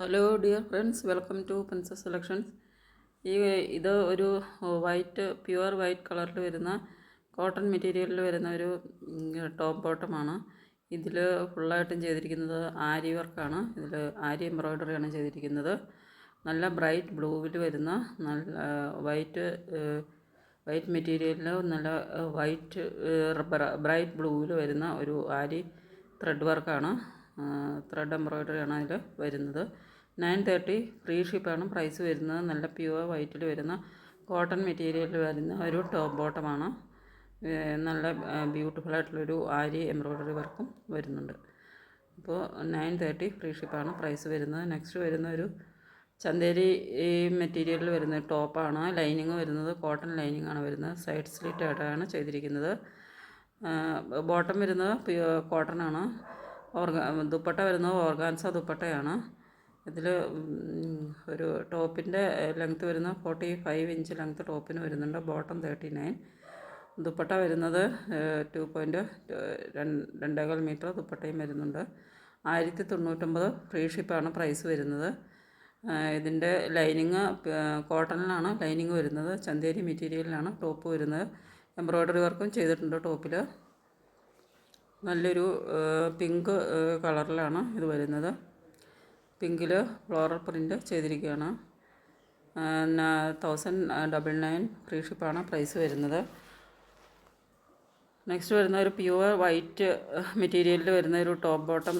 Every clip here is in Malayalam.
Hello dear friends welcome to princess selections ഈ ഇത് ഒരു വൈറ്റ് പ്യുവർ വൈറ്റ് കളറിൽ വരുന്ന കോട്ടൺ മെറ്റീരിയലിൽ വരുന്ന ഒരു ടോപ്പ് ബോട്ടമാണ് ഇതിൽ ഫുള്ളായിട്ടും ചെയ്തിരിക്കുന്നത് ആരി വർക്കാണ്. ഇതിൽ ആരി എംബ്രോയ്ഡറിയാണ് ചെയ്തിരിക്കുന്നത്. നല്ല ബ്രൈറ്റ് ബ്ലൂവിൽ വരുന്ന നല്ല വൈറ്റ് വൈറ്റ് മെറ്റീരിയലിൽ നല്ല വൈറ്റ് ബ്രൈറ്റ് ബ്ലൂവിൽ വരുന്ന ഒരു ആരി ത്രെഡ് വർക്കാണ് ത്രെഡ് എംബ്രോയ്ഡറി ആണ് അതിൽ വരുന്നത്. നയൻ തേർട്ടി ഫ്രീ ഷിപ്പാണ് പ്രൈസ് വരുന്നത്. നല്ല പ്യുവർ വൈറ്റിൽ വരുന്ന കോട്ടൺ മെറ്റീരിയലിൽ വരുന്ന ഒരു ടോപ്പ് ബോട്ടമാണ് നല്ല ബ്യൂട്ടിഫുൾ ആയിട്ടുള്ളൊരു ആരി എംബ്രോയ്ഡറി വർക്കും വരുന്നുണ്ട്. അപ്പോൾ നയൻ തേർട്ടി ഫ്രീ ഷിപ്പാണ് പ്രൈസ് വരുന്നത്. നെക്സ്റ്റ് വരുന്ന ഒരു ചന്തേരി മെറ്റീരിയലിൽ വരുന്ന ടോപ്പാണ് ലൈനിങ് വരുന്നത് കോട്ടൺ ലൈനിങ് ആണ് വരുന്നത്. സൈഡ് സ്ലിറ്റ് ആയിട്ടാണ് ചെയ്തിരിക്കുന്നത്. ബോട്ടം വരുന്നത് കോട്ടൺ ആണ്. ഓർഗ ദുപ്പട്ട വരുന്നത് ഓർഗാൻസ ദുപ്പട്ടയാണ്. ഇതിൽ ഒരു ടോപ്പിന്റെ ലെങ്ത്ത് വരുന്ന ഫോർട്ടി ഫൈവ് ഇഞ്ച് ലെങ്ത്ത് ടോപ്പിന് വരുന്നുണ്ട് ബോട്ടം തേർട്ടി നയൻ. ദുപ്പട്ട വരുന്നത് ടു പോയിന്റ് രണ്ടേകാൽ മീറ്റർ ദുപ്പട്ടയും വരുന്നുണ്ട്. ആയിരത്തി തൊണ്ണൂറ്റൊമ്പത് ഫ്രീ ഷിപ്പാണ് പ്രൈസ് വരുന്നത്. ഇതിന്റെ ലൈനിങ് കോട്ടണിലാണ് ലൈനിങ് വരുന്നത്. ചന്തേരി മെറ്റീരിയലിലാണ് ടോപ്പ് വരുന്നത്. എംബ്രോയ്ഡറി വർക്കും ചെയ്തിട്ടുണ്ട് ടോപ്പിൽ നല്ലൊരു പിങ്ക് കളറിലാണ് ഇത് വരുന്നത്. പിങ്കിൽ ഫ്ലോറൽ പ്രിന്റ് ചെയ്തിരിക്കുകയാണ്. തൗസൻഡ് ഡബിൾ നയൻ ഫ്രീ ഷിപ്പാണ് പ്രൈസ് വരുന്നത്. നെക്സ്റ്റ് വരുന്ന ഒരു പ്യുവർ വൈറ്റ് മെറ്റീരിയലിൽ വരുന്ന ഒരു ടോപ്പ് ബോട്ടം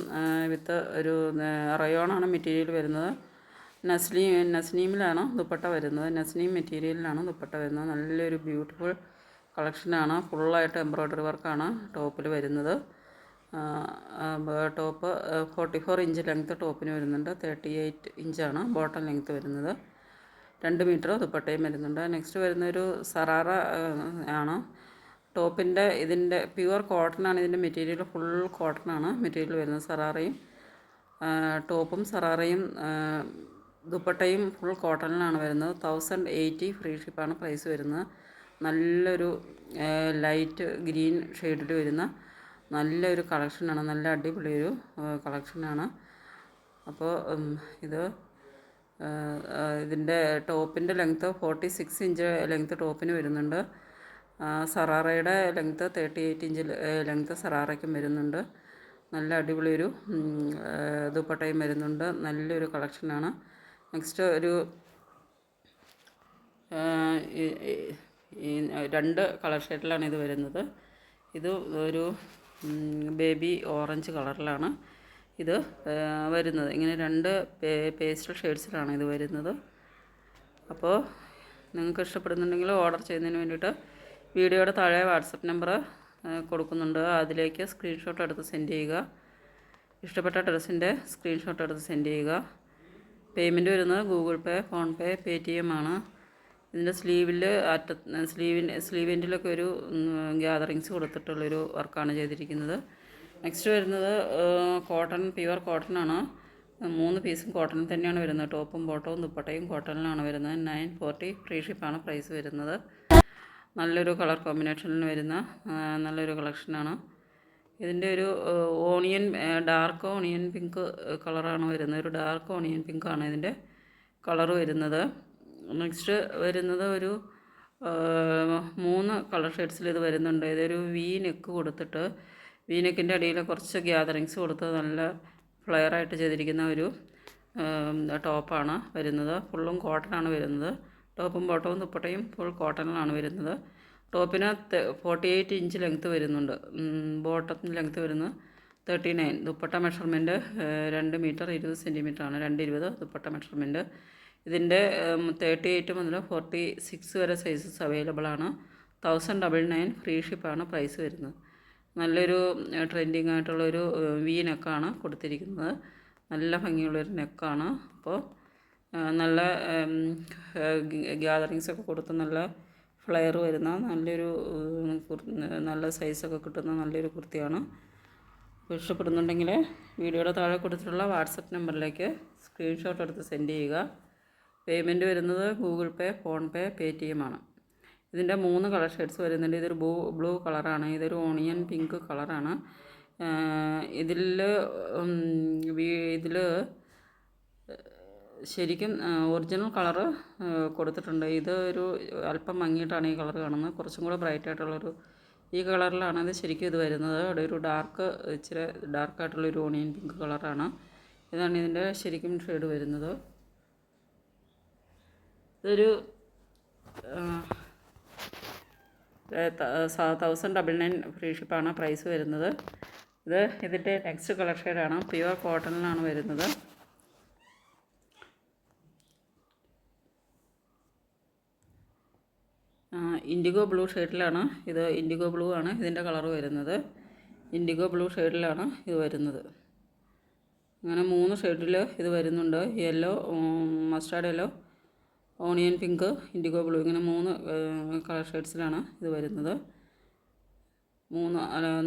വിത്ത് ഒരു റയോണാണ് മെറ്റീരിയൽ വരുന്നത്. നസ്ലീം നസ്നീമിലാണ് ദുപ്പട്ട വരുന്നത്. നസ്നീം മെറ്റീരിയലിലാണ് ദുപ്പട്ട വരുന്നത്. നല്ലൊരു ബ്യൂട്ടിഫുൾ കളക്ഷനാണ്. ഫുള്ളായിട്ട് എംബ്രോയ്ഡറി വർക്കാണ് ടോപ്പിൽ വരുന്നത്. Top forty four inch length ടോപ്പിന് വരുന്നുണ്ട്. തേർട്ടി എയ്റ്റ് ഇഞ്ചാണ് ബോട്ടം ലെങ്ത്ത് വരുന്നത്. രണ്ട് മീറ്റർ ദുപ്പട്ടയും വരുന്നുണ്ട്. നെക്സ്റ്റ് വരുന്നൊരു സറാറ ആണ്. ടോപ്പിന്റെ ഇതിന്റെ പ്യുവർ കോട്ടനാണ്. ഇതിന്റെ മെറ്റീരിയൽ ഫുൾ കോട്ടനാണ് മെറ്റീരിയൽ വരുന്നത് സറാറയും. ടോപ്പും സറാറയും ദുപ്പട്ടയും ഫുൾ കോട്ടണിലാണ് വരുന്നത്. തൗസൻഡ് എയ്റ്റി ഫ്രീ ഷിപ്പാണ് പ്രൈസ് വരുന്നത്. നല്ലൊരു ലൈറ്റ് ഗ്രീൻ ഷെയ്ഡിൽ വരുന്ന നല്ലൊരു കളക്ഷനാണ്. നല്ല അടിപൊളി ഒരു കളക്ഷനാണ്. അപ്പോൾ ഇത് ഇതിന്റെ ടോപ്പിന്റെ length forty six inch length ടോപ്പിന് വരുന്നുണ്ട്. സറാറയുടെ length thirty eight inch length സറാറയ്ക്കും വരുന്നുണ്ട്. നല്ല അടിപൊളി ഒരു ദുപ്പട്ടയും വരുന്നുണ്ട്. നല്ലൊരു കളക്ഷനാണ്. നെക്സ്റ്റ് ഒരു ഈ രണ്ട് കളർ ഷെയ്ഡിലാണ് ഇത് വരുന്നത്. ഇത് ഒരു ബേബി ഓറഞ്ച് കളറിലാണ് ഇത് വരുന്നത്. ഇങ്ങനെ രണ്ട് പേസ്റ്റൽ ഷെയ്ഡ്സിലാണ് ഇത് വരുന്നത്. അപ്പോൾ നിങ്ങൾക്ക് ഇഷ്ടപ്പെടുന്നുണ്ടെങ്കിൽ ഓർഡർ ചെയ്യുന്നതിന് വേണ്ടിയിട്ട് വീഡിയോയുടെ താഴെ വാട്സപ്പ് നമ്പർ കൊടുക്കുന്നുണ്ട്. അതിലേക്ക് സ്ക്രീൻഷോട്ട് എടുത്ത് സെൻഡ് ചെയ്യുക. ഇഷ്ടപ്പെട്ട ഡ്രസ്സിന്റെ സ്ക്രീൻഷോട്ട് എടുത്ത് സെൻഡ് ചെയ്യുക. പേയ്മെന്റ് വരുന്നത് Google Pay PhonePe Paytm ആണ്. ഇതിന്റെ സ്ലീവിൽ അറ്റ സ്ലീവിന്റെ സ്ലീവിന്റിലൊക്കെ ഒരു ഗ്യാതറിങ്സ് കൊടുത്തിട്ടുള്ളൊരു വർക്കാണ് ചെയ്തിരിക്കുന്നത്. നെക്സ്റ്റ് വരുന്നത് കോട്ടൺ പ്യുവർ കോട്ടൺ ആണ് മൂന്ന് പീസും കോട്ടണിൽ തന്നെയാണ് വരുന്നത്. ടോപ്പും ബോട്ടവും ദുപ്പട്ടയും കോട്ടണിലാണ് വരുന്നത്. നയൻ ഫോർട്ടി ഫ്രീ ഷിപ്പാണ് പ്രൈസ് വരുന്നത്. നല്ലൊരു കളർ കോമ്പിനേഷനിൽ വരുന്ന നല്ലൊരു കളക്ഷനാണ്. ഇതിന്റെ ഒരു ഓണിയൻ ഡാർക്ക് ഓണിയൻ പിങ്ക് കളറാണ് വരുന്നത്. ഒരു ഡാർക്ക് ഓണിയൻ പിങ്കാണ് ഇതിന്റെ കളർ വരുന്നത്. നെക്സ്റ്റ് വരുന്നത് ഒരു മൂന്ന് കളർ ഷെയ്ഡ്സിൽ ഇത് വരുന്നുണ്ട്. ഇതൊരു വി നെക്ക് കൊടുത്തിട്ട് വി നെക്കിന്റെ അടിയിൽ കുറച്ച് ഗ്യാതറിങ്സ് കൊടുത്ത് നല്ല ഫ്ലെയർ ആയിട്ട് ചെയ്തിരിക്കുന്ന ഒരു ടോപ്പാണ് വരുന്നത്. ഫുള്ളും കോട്ടനാണ് വരുന്നത്. ടോപ്പും ബോട്ടവും ദുപ്പട്ടയും ഫുൾ കോട്ടണിലാണ് വരുന്നത്. ടോപ്പിന് ഫോർട്ടി എയ്റ്റ് ഇഞ്ച് ലെങ്ത്ത് വരുന്നുണ്ട്. ബോട്ടത്തിന് ലെങ്ത്ത് വരുന്നത് തേർട്ടി നയൻ ദുപ്പട്ട മെഷർമെന്റ് രണ്ട് മീറ്റർ ഇരുപത് സെന്റിമീറ്റർ ആണ്. രണ്ട് ഇരുപത് ദുപ്പട്ട മെഷർമെന്റ് ഇതിന്റെ തേർട്ടി എയ്റ്റ് മുതൽ ഫോർട്ടി സിക്സ് വരെ സൈസസ് അവൈലബിൾ ആണ്. തൗസൻഡ് ഡബിൾ നയൻ ഫ്രീ ഷിപ്പാണ് പ്രൈസ് വരുന്നത്. നല്ലൊരു ട്രെൻഡിങ് ആയിട്ടുള്ളൊരു വി നെക്കാണ് കൊടുത്തിരിക്കുന്നത്. നല്ല ഭംഗിയുള്ളൊരു നെക്കാണ് അപ്പോൾ നല്ല ഗ്യാതറിങ്സ് ഒക്കെ കൊടുത്ത് നല്ല ഫ്ലെയർ വരുന്ന നല്ലൊരു നല്ല സൈസൊക്കെ കിട്ടുന്ന നല്ലൊരു കുർത്തിയാണ്. അപ്പോൾ ഇഷ്ടപ്പെടുന്നുണ്ടെങ്കിൽ വീഡിയോയുടെ താഴെ കൊടുത്തിട്ടുള്ള വാട്സപ്പ് നമ്പറിലേക്ക് സ്ക്രീൻഷോട്ട് എടുത്ത് സെൻഡ് ചെയ്യുക. പേയ്മെന്റ് വരുന്നത് Google Pay PhonePe Paytm ആണ്. ഇതിന്റെ മൂന്ന് കളർ ഷെയ്ഡ്സ് വരുന്നുണ്ട്. ഇതൊരു ബ്ലൂ ബ്ലൂ കളറാണ്. ഇതൊരു ഓണിയൻ പിങ്ക് കളറാണ്. ഇതിൽ ഇതിൽ ശരിക്കും ഒറിജിനൽ കളറ് കൊടുത്തിട്ടുണ്ട്. ഇത് ഒരു അല്പം മങ്ങിയിട്ടാണ് ഈ കളർ കാണുന്നത്. കുറച്ചും കൂടെ ബ്രൈറ്റ് ആയിട്ടുള്ളൊരു ഈ കളറിലാണ് ഇത് ശരിക്കും ഇത് വരുന്നത്. അവിടെ ഒരു ഡാർക്ക് ഇച്ചിരി ഡാർക്കായിട്ടുള്ളൊരു ഓണിയൻ പിങ്ക് കളറാണ്. ഇതാണ് ഇതിന്റെ ശരിക്കും ഷെയ്ഡ് വരുന്നത്. ഇതൊരു തൗസൻഡ് ഡബിൾ നയൻ ഫ്രീ ഷിപ്പാണ് പ്രൈസ് വരുന്നത്. ഇത് ഇതിന്റെ നെക്സ്റ്റ് കളർ ഷെയ്ഡാണ് പ്യുവർ കോട്ടണിലാണ് വരുന്നത്. ഇൻഡിഗോ ബ്ലൂ ഷെയ്ഡിലാണ് ഇത് ഇൻഡിഗോ ബ്ലൂ ആണ് ഇതിന്റെ കളർ വരുന്നത്. ഇൻഡിഗോ ബ്ലൂ ഷെയ്ഡിലാണ് ഇത് വരുന്നത്. അങ്ങനെ മൂന്ന് ഷെയ്ഡിൽ ഇത് വരുന്നുണ്ട് yellow mustard yellow onion pink indigo blue ഇങ്ങനെ മൂന്ന് കളർ ഷെയ്ഡ്സിലാണ് ഇത് വരുന്നത്. മൂന്ന്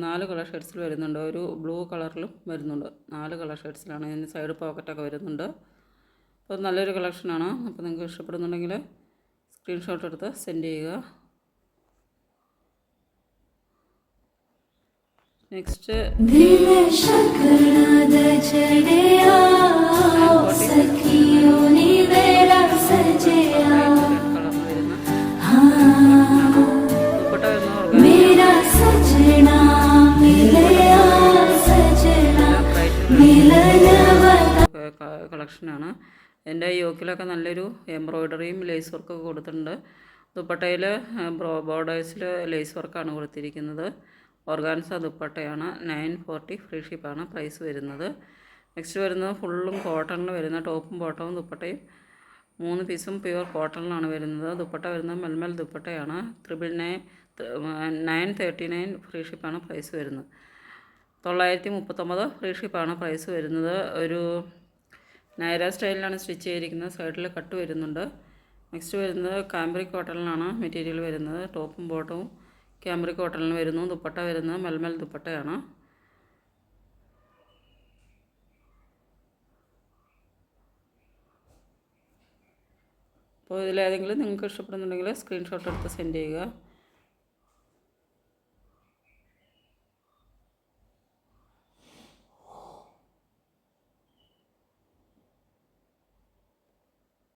നാല് കളർ ഷെയ്ഡ്സിൽ വരുന്നുണ്ട്. ഒരു ബ്ലൂ കളറിലും വരുന്നുണ്ട്. നാല് കളർ ഷെയ്ഡ്സിലാണ്. ഇതിന് സൈഡ് പോക്കറ്റൊക്കെ വരുന്നുണ്ട്. അപ്പോൾ നല്ലൊരു കളക്ഷനാണ്. അപ്പോൾ നിങ്ങൾക്ക് ഇഷ്ടപ്പെടുന്നുണ്ടെങ്കിൽ സ്ക്രീൻഷോട്ട് എടുത്ത് സെൻഡ് ചെയ്യുക. നെക്സ്റ്റ് കളക്ഷനാണ് എന്റെ യോക്കിലൊക്കെ നല്ലൊരു എംബ്രോയ്ഡറിയും ലേസ് വർക്കൊക്കെ കൊടുത്തിട്ടുണ്ട്. ദുപ്പട്ടയിൽ ബോർഡേഴ്സിൽ ലേസ് വർക്കാണ് കൊടുത്തിരിക്കുന്നത്. ഓർഗാൻസ ദുപ്പട്ടയാണ്. നയൻ ഫോർട്ടി ഫ്രീ ഷിപ്പാണ് പ്രൈസ് വരുന്നത്. നെക്സ്റ്റ് വരുന്നത് ഫുള്ളും കോട്ടണിൽ വരുന്ന ടോപ്പും ബോട്ടവും ദുപ്പട്ടയും. മൂന്ന് പീസും പ്യുവർ കോട്ടണിലാണ് വരുന്നത്. ദുപ്പട്ട വരുന്നത് മെൽമൽ ദുപ്പട്ടയാണ്. Triple nine nine thirty nine free ഷിപ്പാണ് price വരുന്നത്. തൊള്ളായിരത്തി മുപ്പത്തൊമ്പത് ഫ്രീ ഷിപ്പാണ് പ്രൈസ് വരുന്നത്. ഒരു നൈര സ്റ്റൈലിലാണ് സ്റ്റിച്ച് ചെയ്തിരിക്കുന്നത്. സൈഡിൽ കട്ട് വരുന്നുണ്ട്. നെക്സ്റ്റ് വരുന്നത് കാംബ്രിക് കോട്ടണിലാണ് മെറ്റീരിയൽ വരുന്നത്. ടോപ്പും ബോട്ടവും ക്യാമ്പ്രിക് കോട്ടണിൽ വരുന്നു. ദുപ്പട്ട വരുന്നത് മെൽമൽ ദുപ്പട്ടയാണ്. അപ്പോൾ ഇതിലേതെങ്കിലും നിങ്ങൾക്ക് ഇഷ്ടപ്പെടുന്നുണ്ടെങ്കിൽ സ്ക്രീൻഷോട്ട് എടുത്ത് സെൻഡ് ചെയ്യുക.